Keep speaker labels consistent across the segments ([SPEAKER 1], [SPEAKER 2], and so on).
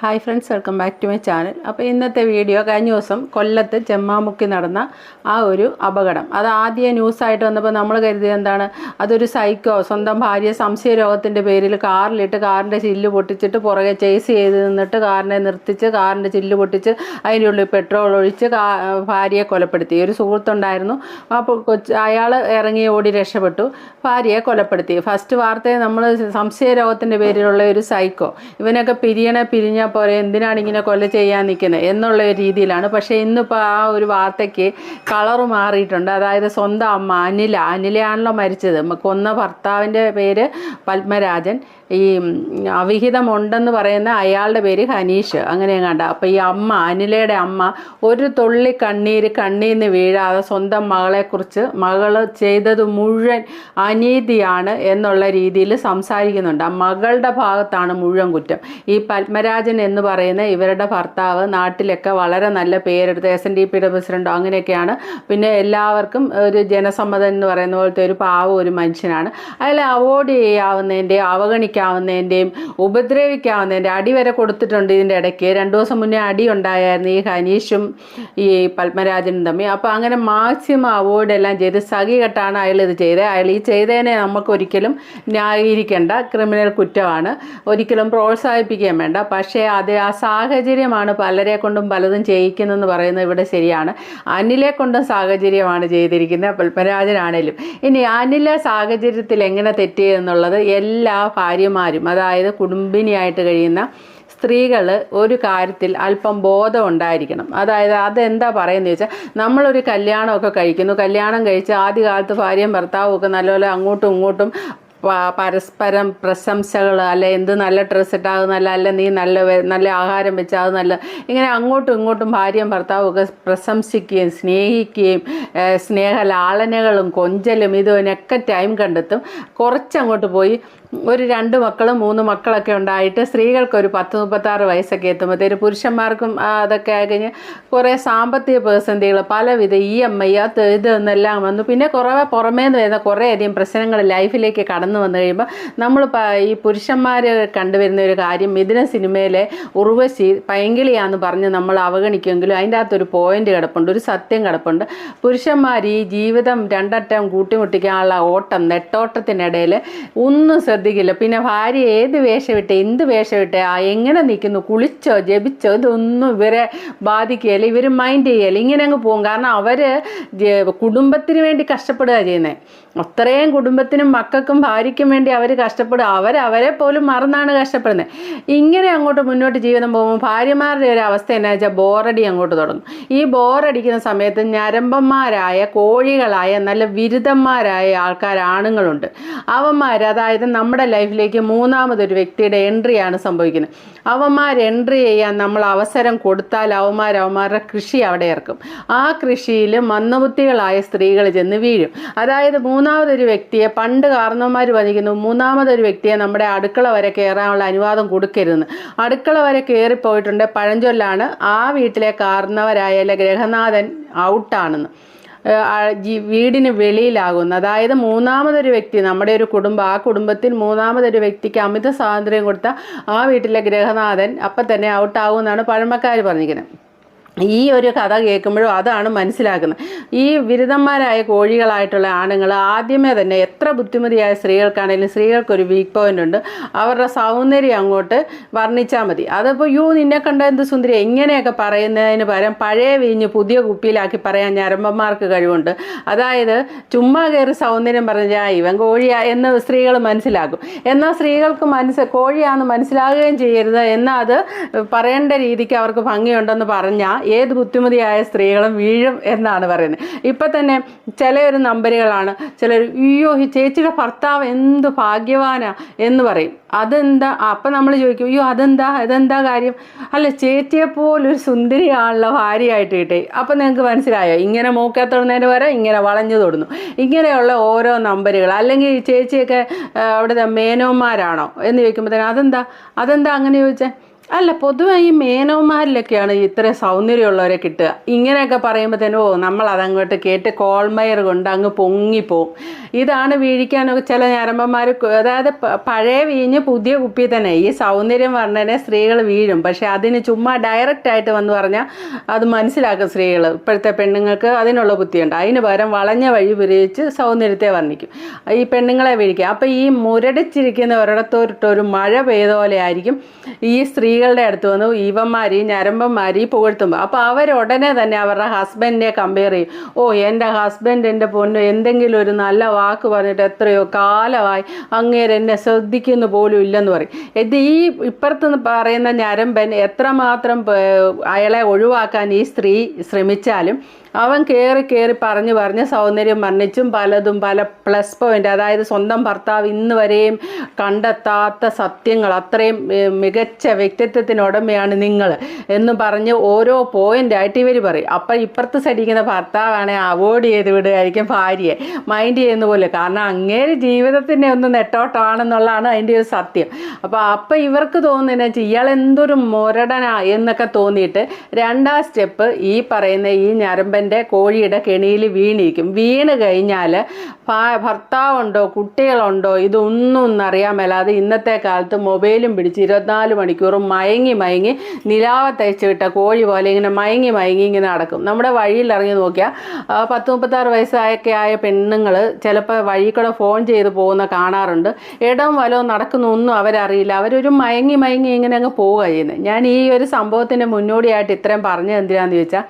[SPEAKER 1] Hi friends welcome back to my channel അപ്പോൾ ഇന്നത്തെ video കഴിഞ്ഞ ദിവസം കൊല്ലത്ത് ചെമ്മാമുക്കി നടന്ന ആ ഒരു അപകടം. അത് ആദ്യ ന്യൂസായിട്ട് വന്നപ്പോൾ നമ്മൾ കരുതിയത് എന്താണ്? അതൊരു സൈക്കോ സ്വന്തം ഭാര്യ സംശയ രോഗത്തിന്റെ പേരിൽ കാറിലിട്ട് കാറിന്റെ ചില്ല് പൊട്ടിച്ചിട്ട് പുറകെ ചേസ് ചെയ്ത് നിന്നിട്ട് കാറിനെ നിർത്തിച്ച് കാറിന്റെ ചില്ല് പൊട്ടിച്ച് അതിന്റെ ഉള്ളിൽ പെട്രോൾ ഒഴിച്ച് ഭാര്യയെ കൊലപ്പെടുത്തി. ഒരു സുഹൃത്തുണ്ടായിരുന്നു. അപ്പോൾ കൊച്ച് അയാൾ ഇറങ്ങി ഓടി രക്ഷപ്പെട്ടു. ഭാര്യയെ കൊലപ്പെടുത്തി. ഫസ്റ്റ് വാർത്തയെ നമ്മൾ സംശയ രോഗത്തിന്റെ പേരിലുള്ള ഒരു സൈക്കോ ഇവനൊക്കെ പിരിയണ പിരിഞ്ഞാൽ പോലെ എന്തിനാണ് ഇങ്ങനെ കൊല ചെയ്യാൻ നിൽക്കുന്നത് എന്നുള്ള രീതിയിലാണ്. പക്ഷേ ഇന്നിപ്പോൾ ആ ഒരു വാർത്തയ്ക്ക് കളർ മാറിയിട്ടുണ്ട്. അതായത് സ്വന്തം അമ്മ അനില. അനിലയാണല്ലോ മരിച്ചത്. കൊന്ന ഭർത്താവിന്റെ പേര് പത്മരാജൻ. ഈ അവിഹിതമുണ്ടെന്ന് പറയുന്ന അയാളുടെ പേര് ഹനീഷ്. അങ്ങനെ കണ്ട അപ്പോൾ ഈ അമ്മ അനിലയുടെ അമ്മ ഒരു തുള്ളി കണ്ണീര് കണ്ണീന്ന് വീഴാതെ സ്വന്തം മകളെക്കുറിച്ച് മകൾ ചെയ്തത് മുഴുവൻ അനീതിയാണ് എന്നുള്ള രീതിയിൽ സംസാരിക്കുന്നുണ്ട്. ആ മകളുടെ ഭാഗത്താണ് മുഴുവൻ കുറ്റം. ഈ പത്മരാജൻ എന്ന് പറയുന്ന ഇവരുടെ ഭർത്താവ് നാട്ടിലൊക്കെ വളരെ നല്ല പേരെടുത്ത് എസ് എൻ ഡി പിയുടെ പ്രസിഡന്റോ അങ്ങനെയൊക്കെയാണ്. പിന്നെ എല്ലാവർക്കും ഒരു ജനസമ്മതം എന്ന് പറയുന്ന പോലത്തെ ഒരു പാവ ഒരു മനുഷ്യനാണ്. അതിൽ അവോയ്ഡ് ചെയ്യാവുന്നതിന്റെയും അവഗണിക്കാവുന്നതിന്റെയും ഉപദ്രവിക്കാവുന്നതിന്റെ അടി വരെ കൊടുത്തിട്ടുണ്ട് ഇതിന്റെ ഇടയ്ക്ക്. രണ്ടു ദിവസം മുന്നേ അടി ഉണ്ടായിരുന്നു ഈ ഹനീഷും ഈ പത്മരാജനും തമ്മിൽ. അപ്പോൾ അങ്ങനെ മാക്സിമം അവോയ്ഡ് എല്ലാം ചെയ്ത് സഖി കെട്ടാണ് അയാൾ ഇത് ചെയ്തത്. അയാൾ ഈ ചെയ്തതിനെ നമുക്ക് ഒരിക്കലും ന്യായീകരിക്കേണ്ട ക്രിമിനൽ കുറ്റമാണ്. ഒരിക്കലും പ്രോത്സാഹിപ്പിക്കുകയും വേണ്ട. പക്ഷേ അത് ആ സാഹചര്യമാണ് പലരെ കൊണ്ടും പലതും ചെയ്യിക്കുന്നതെന്ന് പറയുന്നത് ഇവിടെ ശരിയാണ്. അനിലെ കൊണ്ടും സാഹചര്യമാണ് ചെയ്തിരിക്കുന്നത്. പത്മരാജനാണേലും ഇനി അനില സാഹചര്യത്തിൽ എങ്ങനെ തെറ്റിയെന്നുള്ളത് എല്ലാ ഭാര്യമാരും അതായത് കുടുംബിനിയായിട്ട് കഴിയുന്ന സ്ത്രീകൾ ഒരു കാര്യത്തിൽ അല്പം ബോധം ഉണ്ടായിരിക്കണം. അതായത് അതെന്താ പറയുന്നത് വെച്ചാൽ നമ്മളൊരു കല്യാണമൊക്കെ കഴിക്കുന്നു. കല്യാണം കഴിച്ച് ആദ്യ കാലത്ത് ഭാര്യയും ഭർത്താവും ഒക്കെ നല്ലപോലെ അങ്ങോട്ടും ഇങ്ങോട്ടും പരസ്പരം പ്രശംസകൾ അല്ലെ എന്ത് നല്ല ഡ്രസ്സ് ഇട്ടാ നല്ല അല്ല നീ നല്ല നല്ല ആഹാരം വെച്ചാൽ നല്ല ഇങ്ങനെ അങ്ങോട്ടും ഇങ്ങോട്ടും ഭാര്യയും ഭർത്താവും ഒക്കെ പ്രശംസിക്കുകയും സ്നേഹിക്കുകയും സ്നേഹലാളനകളും കൊഞ്ചലും ഇതിനൊക്കെ ടൈം കണ്ടെത്തും. കുറച്ചങ്ങോട്ട് പോയി ഒരു രണ്ട് മക്കളും മൂന്ന് മക്കളൊക്കെ ഉണ്ടായിട്ട് സ്ത്രീകൾക്ക് ഒരു പത്ത് മുപ്പത്താറ് വയസ്സൊക്കെ എത്തുമ്പോഴത്തേന് പുരുഷന്മാർക്കും അതൊക്കെ ആയി കഴിഞ്ഞ് കുറേ സാമ്പത്തിക പ്രതിസന്ധികൾ പലവിധ ഇ എം ഐ അത് ഇത് എന്നെല്ലാം വന്നു. പിന്നെ കുറേ പുറമേ നിന്ന് കുറേ കുറേയധികം പ്രശ്നങ്ങൾ ലൈഫിലേക്ക് കടന്നു വന്നു കഴിയുമ്പോൾ നമ്മൾ ഈ പുരുഷന്മാർ കണ്ടുവരുന്ന ഒരു കാര്യം മിഥുന സിനിമയിലെ ഉർവശി പൈങ്കിളിയാന്ന് പറഞ്ഞ് നമ്മൾ അവഗണിക്കുമെങ്കിലും അതിന്റെ അകത്തൊരു പോയിന്റ് കിടപ്പുണ്ട് ഒരു സത്യം കിടപ്പുണ്ട്. പുരുഷന്മാർ ഈ ജീവിതം രണ്ടറ്റം കൂട്ടിമുട്ടിക്കാനുള്ള ഓട്ടം നെട്ടോട്ടത്തിനിടയിൽ ഒന്നും ശ്രദ്ധിക്കില്ല. പിന്നെ ഭാര്യ ഏത് വേഷമിട്ട് എന്ത് വേഷമിട്ട് ആ എങ്ങനെ നിൽക്കുന്നു കുളിച്ചോ ജപിച്ചോ ഇതൊന്നും ഇവരെ ബാധിക്കുകയില്ല. ഇവർ മൈൻഡ് ചെയ്യല്ല ഇങ്ങനെ അങ്ങ് പോകും. കാരണം അവർ കുടുംബത്തിന് വേണ്ടി കഷ്ടപ്പെടുക ചെയ്യുന്നത് അത്രയും കുടുംബത്തിനും മക്കൾക്കും ഭാര്യയ്ക്കും വേണ്ടി അവർ കഷ്ടപ്പെടുക. അവർ അവരെ പോലും മറന്നാണ് കഷ്ടപ്പെടുന്നത് ഇങ്ങനെ അങ്ങോട്ട് മുന്നോട്ട് ജീവിതം പോകുമ്പോൾ ഭാര്യമാരുടെ ഒരു അവസ്ഥ എന്നാ വെച്ചാൽ ബോറടി അങ്ങോട്ട് തുടങ്ങും. ഈ ബോറടിക്കുന്ന സമയത്ത് ഞരമ്പന്മാരായ കോഴികളായ നല്ല വിരുദ്ധന്മാരായ ആൾക്കാർ ആണുങ്ങളുണ്ട് അവന്മാർ അതായത് നമ്മുടെ ലൈഫിലേക്ക് മൂന്നാമതൊരു വ്യക്തിയുടെ എൻട്രിയാണ് സംഭവിക്കുന്നത്. അവന്മാർ എൻട്രി ചെയ്യാൻ നമ്മൾ അവസരം കൊടുത്താൽ അവന്മാർ അവന്മാരുടെ കൃഷി അവിടെ ഇറക്കും. ആ കൃഷിയിൽ മന്ദബുദ്ധികളായ സ്ത്രീകൾ ചെന്ന് വീഴും. അതായത് മൂന്നാമതൊരു വ്യക്തിയെ പണ്ട് കാരണവന്മാർ വധിക്കുന്നു. മൂന്നാമതൊരു വ്യക്തിയെ നമ്മുടെ അടുക്കള വരെ കയറാനുള്ള അനുവാദം കൊടുക്കരുത് അടുക്കള വരെ കയറിപ്പോയിട്ടുണ്ട്. പഴഞ്ചൊല്ലാണ് ആ വീട്ടിലെ കാരണവരായ ഗ്രഹനാഥൻ ഔട്ടാണെന്ന്. വീടിന് വെളിയിലാകുന്നു. അതായത് മൂന്നാമതൊരു വ്യക്തി നമ്മുടെ ഒരു കുടുംബം ആ കുടുംബത്തിൽ മൂന്നാമതൊരു വ്യക്തിക്ക് അമിത സ്വാതന്ത്ര്യം കൊടുത്ത ആ വീട്ടിലെ ഗ്രഹനാഥൻ അപ്പം തന്നെ ഔട്ടാകുമെന്നാണ് പഴമക്കാർ പറഞ്ഞിരിക്കുന്നത്. ഈ ഒരു കഥ കേൾക്കുമ്പോഴും അതാണ് മനസ്സിലാക്കുന്നത്. ഈ ബിരുദന്മാരായ കോഴികളായിട്ടുള്ള ആണുങ്ങൾ ആദ്യമേ തന്നെ എത്ര ബുദ്ധിമതിയായ സ്ത്രീകൾക്കാണെങ്കിലും സ്ത്രീകൾക്കൊരു വീക്ക് പോയിന്റ് ഉണ്ട്. അവരുടെ സൗന്ദര്യം അങ്ങോട്ട് വർണിച്ചാൽ മതി. അതിപ്പോൾ യു നിന്നെ കണ്ട എന്ത് സുന്ദരി എങ്ങനെയൊക്കെ പറയുന്നതിന് പകരം പഴയ വീഞ്ഞ് പുതിയ കുപ്പിയിലാക്കി പറയാൻ ഞരമ്പന്മാർക്ക് കഴിവുണ്ട്. അതായത് ചുമ്മാ കയറി സൗന്ദര്യം പറഞ്ഞാൽ ഇവൻ കോഴിയാ എന്ന് സ്ത്രീകൾ മനസ്സിലാക്കും. എന്നാൽ സ്ത്രീകൾക്ക് മനസ്സ് കോഴിയാണെന്ന് മനസ്സിലാകുകയും ചെയ്യരുത് എന്നാൽ അത് പറയേണ്ട രീതിക്ക് അവർക്ക് ഭംഗിയുണ്ടെന്ന് പറഞ്ഞാൽ ഏത് ബുദ്ധിമതിയായ സ്ത്രീകളും വീഴും എന്നാണ് പറയുന്നത്. ഇപ്പം തന്നെ ചില ഒരു നമ്പറുകളാണ് ചിലർ അയ്യോ ഈ ചേച്ചിയുടെ ഭർത്താവ് എന്ത് ഭാഗ്യവാനാ എന്ന് പറയും. അതെന്താ? അപ്പം നമ്മൾ ചോദിക്കും അയ്യോ അതെന്താ? അതെന്താ കാര്യം? അല്ല ചേച്ചിയെ പോലൊരു സുന്ദരിയാണുള്ള ഭാര്യയായിട്ട് കിട്ടി. അപ്പം നിങ്ങൾക്ക് മനസ്സിലായോ? ഇങ്ങനെ മൂക്കത്തൊടുന്നതിന് വരെ ഇങ്ങനെ വളഞ്ഞു തൊടുന്നു. ഇങ്ങനെയുള്ള ഓരോ നമ്പറുകൾ അല്ലെങ്കിൽ ചേച്ചിയൊക്കെ അവിടുത്തെ മേനോന്മാരാണോ എന്ന് ചോദിക്കുമ്പോഴത്തേനും അതെന്താ? അതെന്താ അങ്ങനെ ചോദിച്ചേ? അല്ല പൊതുവെ ഈ മേനോമാരിലൊക്കെയാണ് ഇത്ര സൗന്ദര്യമുള്ളവരെ കിട്ടുക. ഇങ്ങനെയൊക്കെ പറയുമ്പോൾ തന്നെ ഓ നമ്മൾ അതങ്ങോട്ട് കേട്ട് കോൾമയർ കൊണ്ട് അങ്ങ് പൊങ്ങിപ്പോവും. ഇതാണ് വീഴിക്കാനൊക്കെ ചില ഞരമ്പന്മാർ അതായത് പഴയ വീഞ്ഞ് പുതിയ കുപ്പി തന്നെ. ഈ സൗന്ദര്യം പറഞ്ഞതിനെ സ്ത്രീകൾ വീഴും. പക്ഷെ അതിന് ചുമ്മാ ഡയറക്റ്റ് ആയിട്ട് വന്ന് പറഞ്ഞാൽ അത് മനസ്സിലാക്കും സ്ത്രീകൾ ഇപ്പോഴത്തെ പെണ്ണുങ്ങൾക്ക് അതിനുള്ള ബുദ്ധിയുണ്ട്. അതിന് പകരം വളഞ്ഞ വഴി ഉപയോഗിച്ച് സൗന്ദര്യത്തെ വർണിക്കും. ഈ പെണ്ണുങ്ങളെ വീഴിക്കുക. അപ്പോൾ ഈ മുരടിച്ചിരിക്കുന്ന ഒരിടത്തോട്ട് ഒരു മഴ പെയ്ത പോലെ ആയിരിക്കും ഈ സ്ത്രീകളുടെ അടുത്ത് വന്ന് ഈവന്മാരെയും ഞരമ്പന്മാരെയും പുകഴ്ത്തുമ്പോൾ അപ്പോൾ അവരുടനെ തന്നെ അവരുടെ ഹസ്ബൻഡിനെ കമ്പയർ ചെയ്യും. ഓ എന്റെ ഹസ്ബൻഡ് എന്റെ പൊന്ന് എന്തെങ്കിലും ഒരു നല്ല വാക്ക് പറഞ്ഞിട്ട് എത്രയോ കാലമായി അങ്ങേര് എന്നെ ശ്രദ്ധിക്കുന്നു പോലും ഇല്ലെന്ന് പറയും. ഇത് ഈ ഇപ്പുറത്ത് പറയുന്ന ഞരമ്പൻ എത്രമാത്രം അയാളെ ഒഴിവാക്കാൻ ഈ സ്ത്രീ ശ്രമിച്ചാലും അവൻ കയറി കയറി പറഞ്ഞു പറഞ്ഞ് സൗന്ദര്യം വർണിച്ചും പലതും പല പ്ലസ് പോയിന്റ് അതായത് സ്വന്തം ഭർത്താവ് ഇന്ന് വരെയും കണ്ടെത്താത്ത സത്യങ്ങൾ അത്രയും മികച്ച വ്യക്തിത്വത്തിനുടമയാണ് നിങ്ങൾ എന്ന് പറഞ്ഞ് ഓരോ പോയിന്റായിട്ട് ഇവർ പറയും. അപ്പം ഇപ്പുറത്ത് സടിക്കുന്ന ഭർത്താവാണെ അവോയ്ഡ് ചെയ്ത് വിടുകയായിരിക്കും ഭാര്യയെ. മൈൻഡ് ചെയ്യുന്ന പോലെ. കാരണം അങ്ങേര് ജീവിതത്തിന്റെ ഒന്ന് നെട്ടോട്ടമാണെന്നുള്ളതാണ് അതിന്റെ ഒരു സത്യം. അപ്പോൾ അപ്പം ഇവർക്ക് തോന്നുന്നത് ഇയാൾ എന്തൊരു മുരടനാ എന്നൊക്കെ തോന്നിയിട്ട് രണ്ടാം സ്റ്റെപ്പ് ഈ പറയുന്ന ഈ ഞരമ്പന്റെ കോഴിയുടെ കെണിയിൽ വീണിരിക്കും. വീണ് കഴിഞ്ഞാൽ ഭർത്താവുണ്ടോ കുട്ടികളുണ്ടോ ഇതൊന്നും ഒന്നറിയാൻ മേലാതെ ഇന്നത്തെ കാലത്ത് മൊബൈലും പിടിച്ച് ഇരുപത്തിനാല് മണിക്കൂറും മയങ്ങി മയങ്ങി നിലാവ തയ്ച്ച് വിട്ട കോഴി പോലെ ഇങ്ങനെ മയങ്ങി മയങ്ങി ഇങ്ങനെ നടക്കും. നമ്മുടെ വഴിയിൽ ഇറങ്ങി നോക്കിയാൽ പത്ത് മുപ്പത്താറ് വയസ്സായൊക്കെ ആയ പെണ്ണുങ്ങൾ ചിലപ്പോൾ വഴി കൂടെ ഫോൺ ചെയ്ത് പോകുന്ന കാണാറുണ്ട്. ഇടം വലവും നടക്കുന്നൊന്നും അവരറിയില്ല. അവരൊരു മയങ്ങി മയങ്ങി ഇങ്ങനെ അങ്ങ് പോവുക ചെയ്യുന്നത് ഞാൻ ഈ ഒരു സംഭവത്തിന് മുന്നോടിയായിട്ട് ഇത്രയും പറഞ്ഞത് എന്തിനാന്ന് ചോദിച്ചാൽ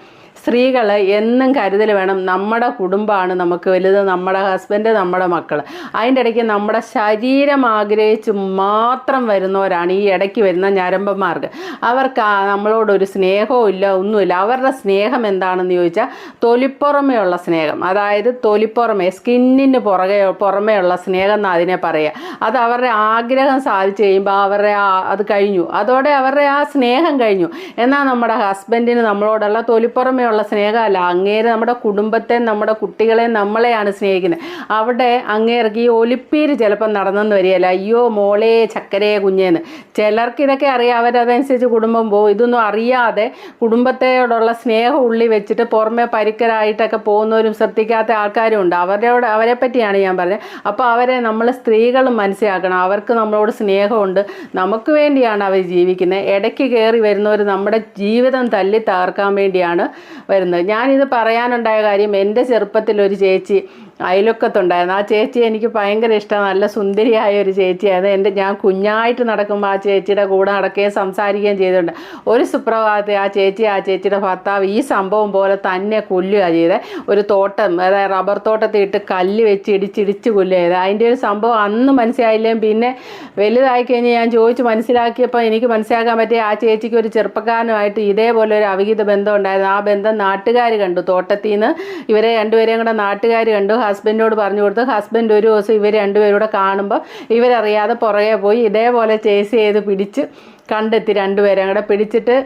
[SPEAKER 1] സ്ത്രീകൾ എന്നും കരുതൽ വേണം. നമ്മുടെ കുടുംബമാണ് നമുക്ക് വലുത്. നമ്മുടെ ഹസ്ബൻഡ് നമ്മുടെ മക്കൾ അതിന്റെ ഇടയ്ക്ക് നമ്മുടെ ശരീരം ആഗ്രഹിച്ച് മാത്രം വരുന്നവരാണ് ഈ ഇടയ്ക്ക് വരുന്ന ഞരമ്പന്മാർക്ക്. അവർക്ക് നമ്മളോടൊരു സ്നേഹവും ഇല്ല ഒന്നുമില്ല. അവരുടെ സ്നേഹം എന്താണെന്ന് ചോദിച്ചാൽ തൊലിപ്പുറമെയുള്ള സ്നേഹം. അതായത് തൊലിപ്പുറമേ സ്കിന്നിന് പുറകെ പുറമേയുള്ള സ്നേഹം എന്ന് അതിനെ പറയുക അത് അവരുടെ ആഗ്രഹം സാധിച്ചു കഴിയുമ്പോൾ അവരുടെ അത് കഴിഞ്ഞു. അതോടെ അവരുടെ ആ സ്നേഹം കഴിഞ്ഞു. എന്നാൽ നമ്മുടെ ഹസ്ബൻഡിന് നമ്മളോടുള്ള തൊലിപ്പുറമേ ഉള്ള സ്നേഹമല്ല. അങ്ങേര് നമ്മുടെ കുടുംബത്തെ നമ്മുടെ കുട്ടികളെ നമ്മളെയാണ് സ്നേഹിക്കുന്നത്. അവിടെ അങ്ങേർക്ക് ഈ ഒലിപ്പീര് ചിലപ്പം നടന്നെന്ന് വരികയല്ല. അയ്യോ മോളെ ചക്കരയെ കുഞ്ഞേന്ന്. ചിലർക്ക് ഇതൊക്കെ അറിയാം. അവരതനുസരിച്ച് കുടുംബം പോകും. ഇതൊന്നും അറിയാതെ കുടുംബത്തോടുള്ള സ്നേഹം ഉള്ളി വെച്ചിട്ട് പുറമെ പരിക്കരായിട്ടൊക്കെ പോകുന്നവരും ശ്രദ്ധിക്കാത്ത ആൾക്കാരും ഉണ്ട്. അവരോട് അവരെ പറ്റിയാണ് ഞാൻ പറഞ്ഞത്. അപ്പോൾ അവരെ നമ്മൾ സ്ത്രീകൾ മനസ്സിലാക്കണം. അവർക്ക് നമ്മളോട് സ്നേഹമുണ്ട്. നമുക്ക് വേണ്ടിയാണ് അവർ ജീവിക്കുന്നത്. ഇടയ്ക്ക് കയറി വരുന്നവർ നമ്മുടെ ജീവിതം തല്ലി തകർക്കാൻ വേണ്ടിയാണ് വരുന്നത്. ഞാനിത് പറയാനുണ്ടായ കാര്യം എന്റെ ചെറുപ്പത്തിൽ ഒരു ചേച്ചി അയലൊക്കത്തുണ്ടായിരുന്നു. ആ ചേച്ചി എനിക്ക് ഭയങ്കര ഇഷ്ടം. നല്ല സുന്ദരിയായ ഒരു ചേച്ചിയായിരുന്നു. എന്റെ ഞാൻ കുഞ്ഞായിട്ട് നടക്കുമ്പോൾ ആ ചേച്ചിയുടെ കൂടെ നടക്കുകയും സംസാരിക്കുകയും ചെയ്തിട്ടുണ്ട് ഒരു സുപ്രഭാതത്തിൽ ആ ചേച്ചി ആ ചേച്ചിയുടെ ഭർത്താവ് ഈ സംഭവം പോലെ തന്നെ കൊല്ലുക ചെയ്തത് ഒരു തോട്ടം അതായത് റബ്ബർ തോട്ടത്തിൽ ഇട്ട് കല്ല് വെച്ച് ഇടിച്ചിടിച്ച് കൊല്ലുക ചെയ്തത് അതിന്റെ ഒരു സംഭവം അന്ന് മനസ്സിലായില്ലെങ്കിൽ പിന്നെ വലുതായി കഴിഞ്ഞ് ഞാൻ ചോദിച്ച് മനസ്സിലാക്കിയപ്പോൾ എനിക്ക് മനസ്സിലാക്കാൻ പറ്റിയ ആ ചേച്ചിക്ക് ഒരു ചെറുപ്പക്കാരനുമായിട്ട് ഇതേപോലെ ഒരു അവിഹിത ബന്ധം ഉണ്ടായിരുന്നു. ആ ബന്ധം നാട്ടുകാർ കണ്ടു. തോട്ടത്തിൽ നിന്ന് ഇവരെ രണ്ടുപേരെയും കൂടെ നാട്ടുകാർ കണ്ടു. ഹസ്ബൻഡിനോട് പറഞ്ഞു കൊടുത്തു. ഹസ്ബൻഡ് ഒരു ദിവസം ഇവർ രണ്ടുപേരും കൂടെ കാണുമ്പോൾ ഇവരറിയാതെ പുറകെ പോയി ഇതേപോലെ ചേസ് ചെയ്ത് പിടിച്ച് കണ്ടെത്തി രണ്ടുപേരെ അങ്ങടെ പിടിച്ചിട്ട്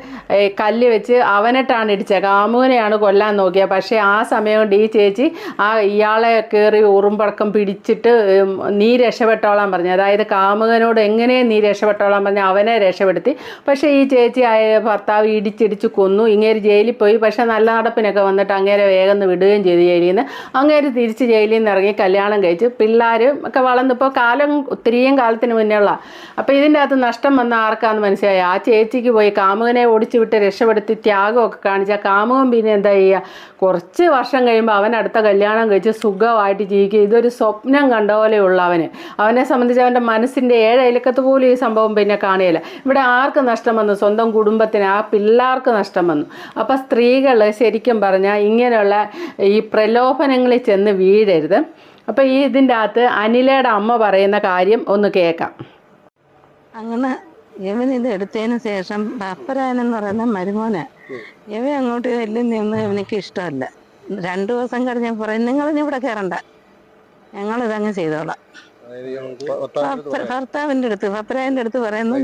[SPEAKER 1] കല്ല് വെച്ച് അവനിട്ടാണ് ഇടിച്ചത് കാമുകനെയാണ് കൊല്ലാൻ നോക്കിയത് പക്ഷേ ആ സമയം കൊണ്ട് ഈ ചേച്ചി ആ ഇയാളെ കയറി ഉറുമ്പടക്കം പിടിച്ചിട്ട് നീ രക്ഷപ്പെട്ടോളാൻ പറഞ്ഞു. അതായത് കാമുകനോട് എങ്ങനെയും നീ രക്ഷപ്പെട്ടോളാൻ പറഞ്ഞു അവനെ രക്ഷപ്പെടുത്തി. പക്ഷേ ഈ ചേച്ചി ആയ ഭർത്താവ് ഇടിച്ചിടിച്ച് കൊന്നു. ഇങ്ങേര് ജയിലിൽ പോയി. പക്ഷേ നല്ല നടപ്പിനൊക്കെ വന്നിട്ട് അങ്ങേരെ വേഗം വിടുകയും ചെയ്തു ജയിലിൽ നിന്ന്. അങ്ങേര് തിരിച്ച് ജയിലിൽ നിന്ന് ഇറങ്ങി കല്യാണം കഴിച്ച്. പിള്ളേരും ഒക്കെ വളർന്നിപ്പോൾ കാലം ഒത്തിരിയും കാലത്തിന് മുന്നേ ഉള്ള അപ്പോൾ ഇതിന്റെ അകത്ത് നഷ്ടം വന്ന ആർക്കാന്ന് മനസ്സിലായി. ആ ചേച്ചിക്ക് പോയി കാമുകനെ ഓടിച്ചു വിട്ട് രക്ഷപ്പെടുത്തി ത്യാഗമൊക്കെ കാണിച്ച. കാമുകൻ പിന്നെ എന്താ ചെയ്യുക? കുറച്ച് വർഷം കഴിയുമ്പോൾ അവൻ അടുത്ത കല്യാണം കഴിച്ച് സുഖമായിട്ട് ജീവിക്കുക. ഇതൊരു സ്വപ്നം കണ്ട പോലെയുള്ള അവന്. അവനെ സംബന്ധിച്ച് അവന്റെ മനസ്സിന്റെ ഏഴയിലക്കത്ത് പോലും ഈ സംഭവം പിന്നെ കാണുകയില്ല. ഇവിടെ ആർക്ക് നഷ്ടം വന്നു? സ്വന്തം കുടുംബത്തിന് ആ പിള്ളേർക്ക് നഷ്ടം വന്നു. അപ്പം സ്ത്രീകൾ ശരിക്കും പറഞ്ഞാൽ ഇങ്ങനെയുള്ള ഈ പ്രലോഭനങ്ങളിൽ ചെന്ന് വീഴരുത്. അപ്പോൾ ഈ ഇതിന്റെ അകത്ത് അനിലയുടെ അമ്മ പറയുന്ന കാര്യം ഒന്ന് കേൾക്കാം.
[SPEAKER 2] അങ്ങനെ ഇവൻ ഇത് എടുത്തതിന് ശേഷം പപ്പരായനെന്ന് പറയുന്ന മരുമോന് ഇവ അങ്ങോട്ട് ചെല്ലുന്നൊന്നും ഇവനിക്ക് ഇഷ്ടമല്ല. രണ്ടു ദിവസം കഴിഞ്ഞ പറയും നിങ്ങൾ ഇനി ഇവിടെ കയറണ്ട ഞങ്ങൾ ഇതങ്ങ് ചെയ്തോളാം. ഭർത്ത- ഭർത്താവിന്റെ അടുത്ത് പപ്പരായന്റെ അടുത്ത് പറയുന്നു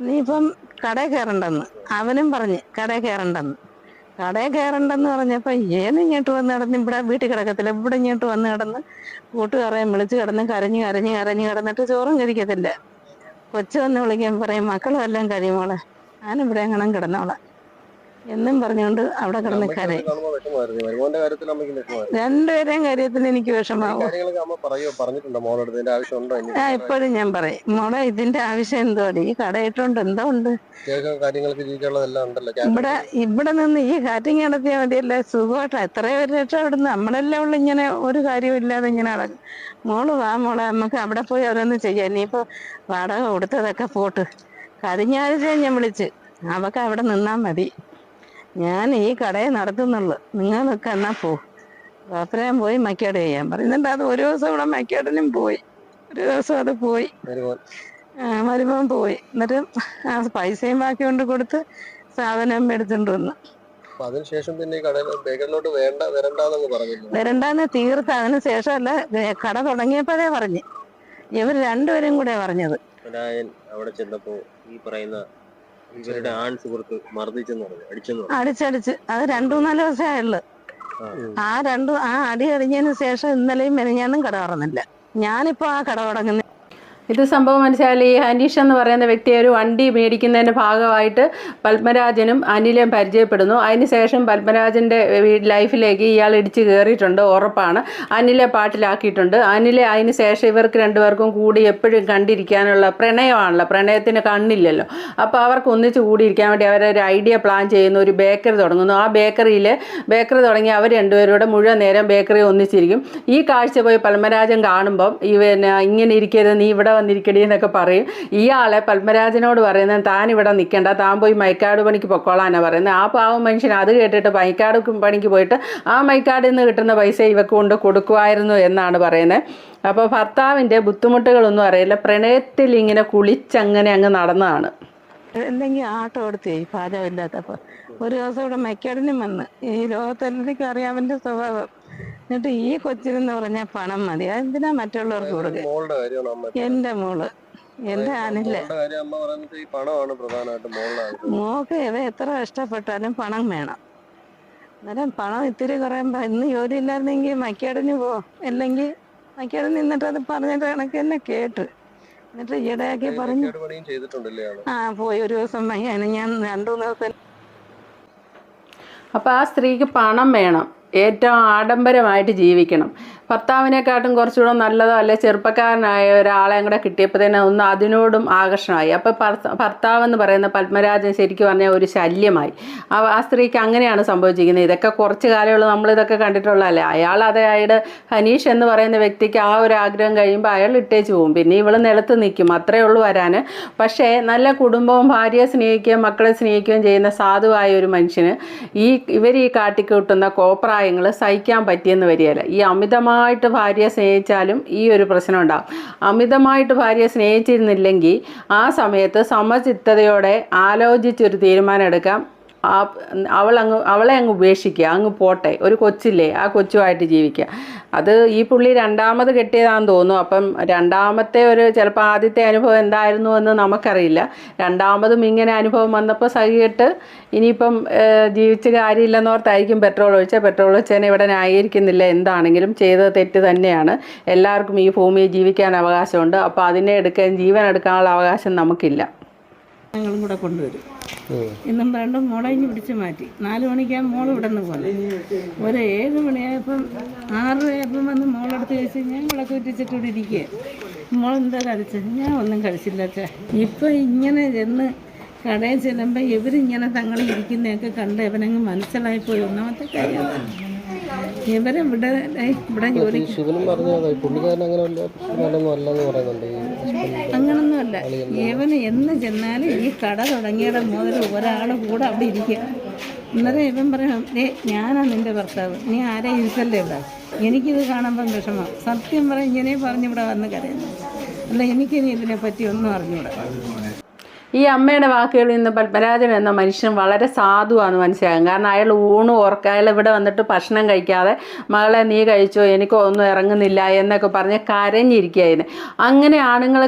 [SPEAKER 2] നീ ഇപ്പം കടയിൽ കയറണ്ടെന്ന് അവനും പറഞ്ഞ് കടയിൽ കയറണ്ടെന്ന് കടയിൽ കയറണ്ടെന്ന് പറഞ്ഞപ്പോൾ ഏത് ഇങ്ങോട്ട് വന്ന് കിടന്ന് ഇവിടെ വീട്ടിൽ കിടക്കത്തില്ല. ഇവിടെ ഇങ്ങോട്ട് വന്ന് കിടന്ന് കൂട്ടുകാരെയും വിളിച്ച് കിടന്ന് കരഞ്ഞ് കരഞ്ഞ് കരഞ്ഞ് കിടന്നിട്ട് ചോറും കഴിക്കത്തില്ല. കൊച്ചു വന്ന് വിളിക്കാൻ പറയും മക്കളും എല്ലാം കഴിയുമോളെ ഞാനിവിടെ എങ്ങനെ കിടന്നോളാം. എന്നും പറഞ്ഞുകൊണ്ട് അവിടെ കിടന്ന് കരയും രണ്ടുപേരെയും കാര്യത്തിൽ എനിക്ക് വിഷമാവും
[SPEAKER 3] ആ ഇനി
[SPEAKER 2] ഞാൻ എപ്പോഴും ഞാൻ പറയും. മോളെ ഇതിന്റെ ആവശ്യം എന്തോ ഈ കടയിട്ടുണ്ട് എന്തോ ഉണ്ട്. ഇവിടെ ഇവിടെ നിന്ന് ഈ കാറ്റിങ് നടത്തിയാൽ മതിയല്ലേ? സുഖമായിട്ട് എത്രയോ ഒരു രക്ഷപ്പെടുന്നു. നമ്മളെല്ലാം ഉള്ള ഇങ്ങനെ ഒരു കാര്യവും ഇല്ലാതെ ഇങ്ങനെ നടക്കും മോൾ വാ മോളെ നമുക്ക് അവിടെ പോയി ഓരോന്ന് ചെയ്യാം. ഇനിയിപ്പോ വാടക കൊടുത്തതൊക്കെ പോട്ട്. കഴിഞ്ഞ ആഴ്ച ഞാൻ വിളിച്ച്. അവക്ക് അവിടെ നിന്നാ മതി. ഞാൻ ഈ കടയെ നടത്തുന്നുള്ളു നിങ്ങളൊക്കെ എന്നാ പോ. ഞാൻ പോയി മക്കേട് ചെയ്യാൻ പറയുന്നുണ്ട് അത് ഒരു ദിവസം ഇവിടെ മക്കേടിനും പോയി. ഒരു ദിവസം അത് പോയി. വരുമ്പം പോയി. എന്നിട്ട് ആ പൈസയും ബാക്കി കൊണ്ട് കൊടുത്ത് സാധനം എടുത്തുകൊണ്ട് വന്നു.
[SPEAKER 3] അതിനുശേഷം പിന്നെ ബേക്കറിലോട്ട് വേണ്ട പറഞ്ഞു
[SPEAKER 2] വരണ്ടാന്ന് തീർത്ത് അതിന് ശേഷമല്ല ഏ, കട തുടങ്ങിയപ്പോഴേ പറഞ്ഞു. ഇവർ രണ്ടുപേരും കൂടെ പറഞ്ഞത്.
[SPEAKER 3] അവിടെ ചെന്നപ്പോ ഈ പറയുന്ന ഇവരുടെ ആൺ സുഹൃത്ത് മർദ്ദിച്ചെന്ന് പറഞ്ഞു അടിച്ചെന്ന് പറഞ്ഞു.
[SPEAKER 2] അടിച്ചടിച്ച് അത് രണ്ടു മൂന്നാൽ ദിവസമേ ആയുള്ളു
[SPEAKER 3] ആ.
[SPEAKER 2] ആ രണ്ടു ആ അടി അടിഞ്ഞതിന് ശേഷം ഇന്നലെയും മെനഞ്ഞാന്നും കട തുറന്നില്ല. ഞാനിപ്പോ ആ കട തുടങ്ങുന്ന
[SPEAKER 1] ഇത് സംഭവം മനസ്സിലായാലും ഈ അനീഷ് എന്ന് പറയുന്ന വ്യക്തി ഒരു വണ്ടി മേടിക്കുന്നതിന്റെ ഭാഗമായിട്ട് പത്മരാജനും അനിലും പരിചയപ്പെടുന്നു. അതിനുശേഷം പത്മരാജന്റെ ലൈഫിലേക്ക് ഇയാൾ ഇടിച്ച് കയറിയിട്ടുണ്ട് ഉറപ്പാണ്. അനിലെ പാട്ടിലാക്കിയിട്ടുണ്ട്. അനിലെ അതിന് ശേഷം ഇവർക്ക് രണ്ടുപേർക്കും കൂടി എപ്പോഴും കണ്ടിരിക്കാനുള്ള പ്രണയമാണല്ലോ. പ്രണയത്തിന് കണ്ണില്ലല്ലോ. അപ്പോൾ അവർക്ക് ഒന്നിച്ച് കൂടിയിരിക്കാൻ വേണ്ടി അവരൊരു ഐഡിയ പ്ലാൻ ചെയ്യുന്നു ഒരു ബേക്കറി തുടങ്ങുന്നു. ആ ബേക്കറിയിൽ ബേക്കറി തുടങ്ങി അവർ രണ്ടുപേരുടെ മുഴുവൻ നേരം ബേക്കറി ഒന്നിച്ചിരിക്കും. ഈ കാഴ്ച പോയി പത്മരാജൻ കാണുമ്പം പിന്നെ ഇങ്ങനെ ഇരിക്കരുത് നീ ഇവിടെ വന്നിരിക്കടി എന്നൊക്കെ പറയും. ഇയാളെ പത്മരാജനോട് പറയുന്നത് താൻ ഇവിടെ നിൽക്കേണ്ട താൻ പോയി മൈക്കാട് പണിക്ക് പൊക്കോളാനാണ് പറയുന്നത്. ആ പാവം മനുഷ്യൻ അത് കേട്ടിട്ട് മൈക്കാട് പണിക്ക് പോയിട്ട് ആ മൈക്കാടിൽ നിന്ന് കിട്ടുന്ന പൈസ ഇവക്ക് കൊണ്ട് കൊടുക്കുമായിരുന്നു എന്നാണ് പറയുന്നത്. അപ്പോൾ ഭർത്താവിന്റെ ബുദ്ധിമുട്ടുകളൊന്നും അറിയില്ല. പ്രണയത്തിൽ ഇങ്ങനെ കുളിച്ചങ്ങനെ അങ്ങ് നടന്നതാണ്.
[SPEAKER 2] എന്തെങ്കിലും ആട്ടോ എടുത്തേ ഈ പാചകമില്ലാത്തപ്പോ ഒരു ദിവസം ഇവിടെ മെക്കാടിനും വന്ന്. ഈ ലോകത്തെല്ലാവർക്കും അറിയാം സ്വഭാവം. എന്നിട്ട് ഈ കൊച്ചിനെന്ന് പറഞ്ഞാൽ പണം മതി. അതെന്തിനാ മറ്റുള്ളവർക്ക് കൊടുക്കുക എന്റെ മോൾ. എന്റെ ആനില്ല
[SPEAKER 3] മോളുടെ കാര്യം അമ്മ പറയുന്നത് ഈ പണമാണ് പ്രധാനമായിട്ടും മോളുടെ ആവശ്യം.
[SPEAKER 2] മോക്ക് ഇവ എത്ര കഷ്ടപ്പെട്ടാലും പണം വേണം. അന്നേരം പണം ഇത്തിരി കുറയുമ്പോ ഇന്ന് ജോലി ഇല്ലായിരുന്നെങ്കിൽ മക്കാടിന് പോ. അല്ലെങ്കിൽ മക്കാടിന് നിന്നിട്ട് അത് പറഞ്ഞിട്ട് കണക്ക് തന്നെ കേട്ട്. എന്നിട്ട് ഈയിടെയാക്കി പറഞ്ഞു ആ പോയി ഒരു ദിവസം ഞാൻ രണ്ടു മൂന്ന് ദിവസം
[SPEAKER 1] അപ്പോൾ ആ സ്ത്രീക്ക് പണം വേണം. ഏറ്റവും ആഡംബരമായിട്ട് ജീവിക്കണം. ഭർത്താവിനെക്കാട്ടും കുറച്ചുകൂടെ നല്ലതോ അല്ലെ ചെറുപ്പക്കാരനായ ഒരാളെ കൂടെ തന്നെ ഒന്ന് അതിനോടും ആകർഷണമായി. അപ്പോൾ ഭർത്താവ് എന്ന് പറയുന്ന പത്മരാജൻ ശരിക്കും പറഞ്ഞാൽ ഒരു ശല്യമായി. ആ സ്ത്രീക്ക് അങ്ങനെയാണ് സംഭവിച്ചിരിക്കുന്നത്. ഇതൊക്കെ കുറച്ച് കാലമുള്ളൂ നമ്മളിതൊക്കെ കണ്ടിട്ടുള്ളതല്ലേ? അയാൾ അതായത് ഹനീഷ് എന്ന് പറയുന്ന വ്യക്തിക്ക് ആ ഒരു ആഗ്രഹം കഴിയുമ്പോൾ അയാൾ ഇട്ടേച്ച് പോകും. പിന്നെ ഇവൾ നിലത്ത് നിൽക്കും. അത്രേ ഉള്ളൂ വരാൻ പക്ഷേ നല്ല കുടുംബവും ഭാര്യയെ സ്നേഹിക്കുകയും മക്കളെ സ്നേഹിക്കുകയും ചെയ്യുന്ന സാധുവായ ഒരു മനുഷ്യന് ഈ ഇവർ ഈ കാട്ടിക്കൂട്ടുന്ന കോപ്രായങ്ങൾ സഹിക്കാൻ പറ്റിയെന്ന് വരികയില്ല. ഈ അമിതമായിട്ട് ഭാര്യയെ സ്നേഹിച്ചാലും ഈ ഒരു പ്രശ്നം ഉണ്ടാകും അമിതമായിട്ട് ഭാര്യയെ സ്നേഹിച്ചിരുന്നില്ലെങ്കിൽ ആ സമയത്ത് സമചിത്തതയോടെ ആലോചിച്ചൊരു തീരുമാനം എടുക്കാം. അവൾ അങ്ങ് അവളെ അങ്ങ് ഉപേക്ഷിക്കുക അങ്ങ് പോട്ടെ. ഒരു കൊച്ചില്ലേ ആ കൊച്ചുമായിട്ട് ജീവിക്കുക. അത് ഈ പുള്ളി രണ്ടാമത് കെട്ടിയതാണെന്ന് തോന്നുന്നു. അപ്പം രണ്ടാമത്തെ ഒരു ചിലപ്പോൾ ആദ്യത്തെ അനുഭവം എന്തായിരുന്നു എന്ന് നമുക്കറിയില്ല. രണ്ടാമതും ഇങ്ങനെ അനുഭവം വന്നപ്പോൾ സഹിയിട്ട് ഇനിയിപ്പം ജീവിച്ച് കാര്യമില്ലെന്നോർത്തായിരിക്കും പെട്രോൾ ഒഴിച്ചാൽ പെട്രോൾ ഒഴിച്ചതിനെ ഇവിടെ ന്യായീകരിക്കുന്നില്ല. എന്താണെങ്കിലും ചെയ്തത് തെറ്റ് തന്നെയാണ്. എല്ലാവർക്കും ഈ ഭൂമിയിൽ ജീവിക്കാൻ അവകാശമുണ്ട്. അപ്പോൾ അതിനെ എടുക്കാൻ ജീവൻ എടുക്കാനുള്ള അവകാശം നമുക്കില്ല.
[SPEAKER 2] ഞങ്ങളും കൂടെ കൊണ്ടുവരും. ഇന്നും രണ്ടും മോളെ ഇനി പിടിച്ച് മാറ്റി. നാല് മണിക്കാണ് മോൾ ഇവിടെ നിന്ന് പോകുന്നത് ഒരു ഏഴ് മണിയായപ്പം ആറരയായപ്പം വന്ന് മോളെടുത്ത് കഴിച്ച് ഞാൻ വിളക്ക് വെച്ചിട്ട് ഇവിടെ ഇരിക്കുക മോൾ എന്താ കഴിച്ചത് ഞാൻ ഒന്നും കഴിച്ചില്ല അച്ഛാ. ഇപ്പം ഇങ്ങനെ ചെന്ന് കടയിൽ ചെല്ലുമ്പോൾ ഇവരിങ്ങനെ തങ്ങൾ ഇരിക്കുന്നതൊക്കെ കണ്ട് ഇവനങ്ങ് മനസ്സിലായിപ്പോയി ഒന്നാമത്തെ കാര്യം. ഇവരെ ഇവിടെ ഇവിടെ ജോലി
[SPEAKER 3] ശിവനും പറഞ്ഞു പുള്ളിക്കാരൻ അങ്ങനെ അല്ലെന്ന് പറയുന്നുണ്ട്.
[SPEAKER 2] ഇവന് എന്ന് ചെന്നാലും ഈ കട തുടങ്ങിയുടെ മുതൽ ഒരാൾ കൂടെ അവിടെ ഇരിക്കുക. അന്നേരം ഇവൻ പറയണം ഏ ഞാനാ നിന്റെ ഭർത്താവ്. നീ ആരെ ഇരിക്കല്ലേ ഇവിടെ എനിക്കിത് കാണുമ്പം വിഷമം. സത്യം പറ ഇങ്ങനെ പറഞ്ഞ് ഇവിടെ വന്ന് കരയുന്നു. അല്ല എനിക്കിനി ഇതിനെ പറ്റി ഒന്നും അറിഞ്ഞൂടാ.
[SPEAKER 1] ഈ അമ്മയുടെ വാക്കുകളിൽ നിന്ന് പത്മരാജൻ എന്ന മനുഷ്യൻ വളരെ സാധുവാണ് മനസ്സിലാകും കാരണം അയാൾ ഊണ് ഓർക്ക അയാൾ ഇവിടെ വന്നിട്ട് ഭക്ഷണം കഴിക്കാതെ മകളെ നീ കഴിച്ചോ എനിക്ക് ഒന്നും ഇറങ്ങുന്നില്ല എന്നൊക്കെ പറഞ്ഞ് കരഞ്ഞിരിക്കുകയായിരുന്നു. അങ്ങനെ ആണുങ്ങൾ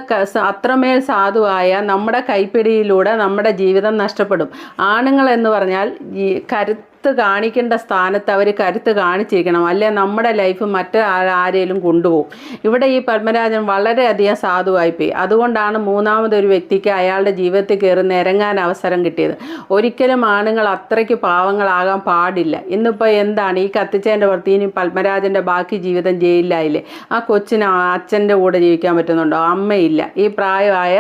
[SPEAKER 1] അത്രമേൽ സാധുവായ നമ്മുടെ കൈപ്പിടിയിലൂടെ നമ്മുടെ ജീവിതം നഷ്ടപ്പെടും. ആണുങ്ങൾ എന്ന് പറഞ്ഞാൽ ഈ കരു കരുത്ത് കാണിക്കേണ്ട സ്ഥാനത്ത് അവർ കരുത്ത് കാണിച്ചിരിക്കണം. അല്ലെ നമ്മുടെ ലൈഫ് മറ്റ് ആരെയും കൊണ്ടുപോകും. ഇവിടെ ഈ പത്മരാജൻ വളരെയധികം സാധുവായിപ്പോയി. അതുകൊണ്ടാണ് മൂന്നാമതൊരു വ്യക്തിക്ക് അയാളുടെ ജീവിതത്തിൽ കയറുന്ന ഇറങ്ങാൻ അവസരം കിട്ടിയത്. ഒരിക്കലും ആണുങ്ങൾ അത്രയ്ക്ക് പാവങ്ങളാകാൻ പാടില്ല. ഇന്നിപ്പോൾ എന്താണ്? ഈ കത്തിച്ചതിന്റെ പുറത്ത് ഇനി പത്മരാജന്റെ ബാക്കി ജീവിതം ജയിലിലായില്ലേ? ആ കൊച്ചിന് അച്ഛന്റെ കൂടെ ജീവിക്കാൻ പറ്റുന്നുണ്ടോ? അമ്മയില്ല. ഈ പ്രായമായ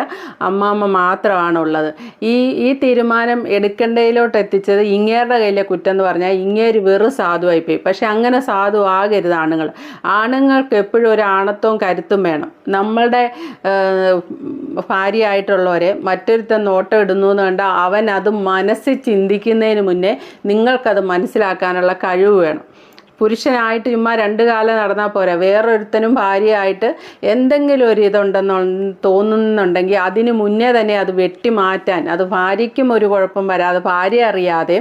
[SPEAKER 1] അമ്മാമ്മ മാത്രമാണുള്ളത്. ഈ ഈ തീരുമാനം എടുക്കേണ്ടതിലോട്ട് എത്തിച്ചത് ഇങ്ങേരുടെ കയ്യിലെ കുറ്റം എന്ന് പറഞ്ഞാൽ ഇങ്ങേര് വെറും സാധുവായിപ്പോയി. പക്ഷെ അങ്ങനെ സാധു ആകരുത് ആണുങ്ങൾ. ആണുങ്ങൾക്ക് എപ്പോഴും ഒരു ആണത്വവും കരുത്തും വേണം. നമ്മളുടെ ഭാര്യയായിട്ടുള്ളവരെ മറ്റൊരുത്തൻ നോട്ടം ഇടുന്നു എന്ന് കണ്ടാൽ അവൻ അത് മനസ്സിൽ ചിന്തിക്കുന്നതിന് മുന്നേ നിങ്ങൾക്കത് മനസ്സിലാക്കാനുള്ള കഴിവ് വേണം. പുരുഷനായിട്ട് ചുമ്മാ രണ്ടു കാലം നടന്നാൽ പോരാ. വേറൊരുത്തനും ഭാര്യയായിട്ട് എന്തെങ്കിലും ഒരു ഇതുണ്ടെന്ന് തോന്നുന്നുണ്ടെങ്കിൽ അതിന് മുന്നേ തന്നെ അത് വെട്ടിമാറ്റാൻ അത് ഭാര്യയ്ക്കും ഒരു കുഴപ്പം വരാതെ ഭാര്യ അറിയാതെ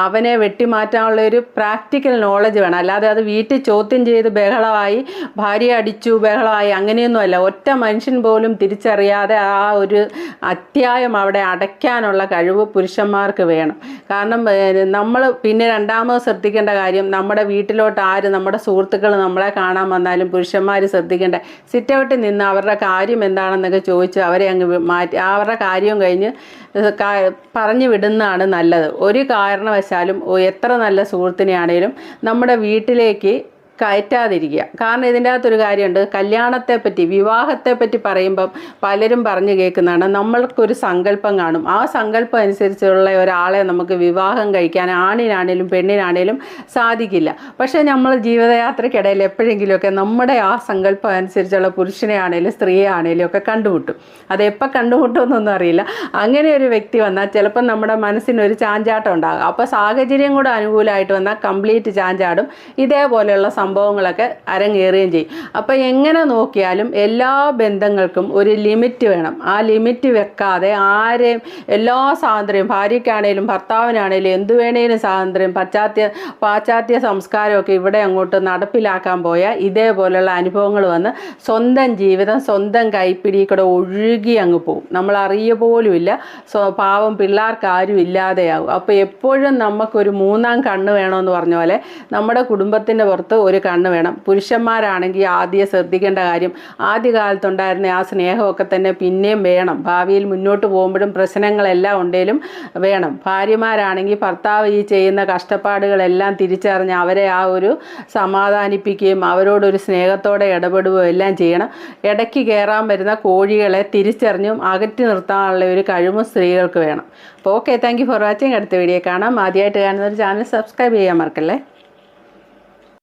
[SPEAKER 1] അവനെ വെട്ടിമാറ്റാനുള്ള ഒരു പ്രാക്ടിക്കൽ നോളജ് വേണം. അല്ലാതെ അത് വീട്ടിൽ ചോദ്യം ചെയ്ത് ബഹളമായി ഭാര്യ അടിച്ചു ബഹളമായി അങ്ങനെയൊന്നുമല്ല ഒറ്റ മനുഷ്യൻ പോലും തിരിച്ചറിയാതെ ആ ഒരു അത്യായം അവിടെ അടയ്ക്കാനുള്ള കഴിവ് പുരുഷന്മാർക്ക് വേണം. കാരണം നമ്മൾ പിന്നെ രണ്ടാമത് ശ്രദ്ധിക്കേണ്ട കാര്യം നമ്മുടെ വീട്ടിലോട്ട് ആര് നമ്മുടെ സുഹൃത്തുക്കൾ നമ്മളെ കാണാൻ വന്നാലും പുരുഷന്മാർ ശ്രദ്ധിക്കേണ്ട? സിറ്റ് ഔട്ടിൽ നിന്ന് അവരുടെ കാര്യം എന്താണെന്നൊക്കെ ചോദിച്ച് അവരെ അങ്ങ് മാറ്റി അവരുടെ കാര്യം കഴിഞ്ഞ് പറഞ്ഞു വിടുന്നതാണ് നല്ലത്. ഒരു കാരണവശാലും എത്ര നല്ല സുഹൃത്തിനെയാണേലും നമ്മുടെ വീട്ടിലേക്ക് കയറ്റാതിരിക്കുക. കാരണം ഇതിന്റെ അകത്തൊരു കാര്യമുണ്ട്. കല്യാണത്തെ പറ്റി വിവാഹത്തെ പറ്റി പറയുമ്പം പലരും പറഞ്ഞു കേൾക്കുന്നതാണ്. നമ്മൾക്കൊരു സങ്കല്പം കാണും. ആ സങ്കല്പം അനുസരിച്ചുള്ള ഒരാളെ നമുക്ക് വിവാഹം കഴിക്കാൻ ആണിനാണേലും പെണ്ണിനാണേലും സാധിക്കില്ല. പക്ഷേ നമ്മൾ ജീവിതയാത്രയ്ക്കിടയിൽ എപ്പോഴെങ്കിലുമൊക്കെ നമ്മുടെ ആ സങ്കല്പം അനുസരിച്ചുള്ള പുരുഷനെ ആണേലും സ്ത്രീയെ ആണേലും ഒക്കെ കണ്ടുമുട്ടും. അത് എപ്പോൾ കണ്ടുമുട്ടുമെന്നൊന്നും അറിയില്ല. അങ്ങനെ ഒരു വ്യക്തി വന്നാൽ ചിലപ്പം നമ്മുടെ മനസ്സിനൊരു ചാഞ്ചാട്ടം ഉണ്ടാകും. അപ്പോൾ സാഹചര്യം കൂടെ അനുകൂലമായിട്ട് വന്നാൽ കംപ്ലീറ്റ് ചാഞ്ചാടും. ഇതേപോലെയുള്ള സംഭവങ്ങളൊക്കെ അരങ്ങേറുകയും ചെയ്യും. അപ്പോൾ എങ്ങനെ നോക്കിയാലും എല്ലാ ബന്ധങ്ങൾക്കും ഒരു ലിമിറ്റ് വേണം. ആ ലിമിറ്റ് വെക്കാതെ ആരെയും എല്ലാ സ്വാതന്ത്ര്യം ഭാര്യയ്ക്കാണേലും ഭർത്താവിനാണേലും എന്തു വേണേലും സ്വാതന്ത്ര്യം പാശ്ചാത്യ പാശ്ചാത്യ സംസ്കാരമൊക്കെ ഇവിടെ അങ്ങോട്ട് നടപ്പിലാക്കാൻ പോയാൽ ഇതേപോലെയുള്ള അനുഭവങ്ങൾ വന്ന് സ്വന്തം ജീവിതം സ്വന്തം കൈപ്പിടി കൂടെ ഒഴുകി അങ്ങ് പോകും നമ്മൾ അറിയ പോലുമില്ല. സ്വ പാവം പിള്ളേർക്ക് ആരും ഇല്ലാതെയാകും അപ്പോൾ എപ്പോഴും നമുക്കൊരു മൂന്നാം കണ്ണ് വേണമെന്ന് പറഞ്ഞ പോലെ നമ്മുടെ കുടുംബത്തിന്റെ പുറത്ത് ഒരു കണ്ണ് വേണം. പുരുഷന്മാരാണെങ്കിൽ ആദ്യം ശ്രദ്ധിക്കേണ്ട കാര്യം ആദ്യകാലത്തുണ്ടായിരുന്ന ആ സ്നേഹമൊക്കെ തന്നെ പിന്നെയും വേണം. ഭാവിയിൽ മുന്നോട്ട് പോകുമ്പോഴും പ്രശ്നങ്ങളെല്ലാം ഉണ്ടെങ്കിലും വേണം. ഭാര്യമാരാണെങ്കിൽ ഭർത്താവ് ഈ ചെയ്യുന്ന കഷ്ടപ്പാടുകളെല്ലാം തിരിച്ചറിഞ്ഞ് അവരെ ആ ഒരു സമാധാനിപ്പിക്കുകയും അവരോടൊരു സ്നേഹത്തോടെ ഇടപെടുകയും എല്ലാം ചെയ്യണം. ഇടയ്ക്ക് കയറാൻ വരുന്ന കോഴികളെ തിരിച്ചറിഞ്ഞും അകറ്റി നിർത്താനുള്ള ഒരു കഴിവും സ്ത്രീകൾക്ക് വേണം. അപ്പോൾ okay thank you for watching. അടുത്ത വീഡിയോ കാണാം. ആദ്യമായിട്ട് കാണുന്ന ഒരു ചാനൽ സബ്സ്ക്രൈബ് ചെയ്യാൻ മറക്കല്ലേ?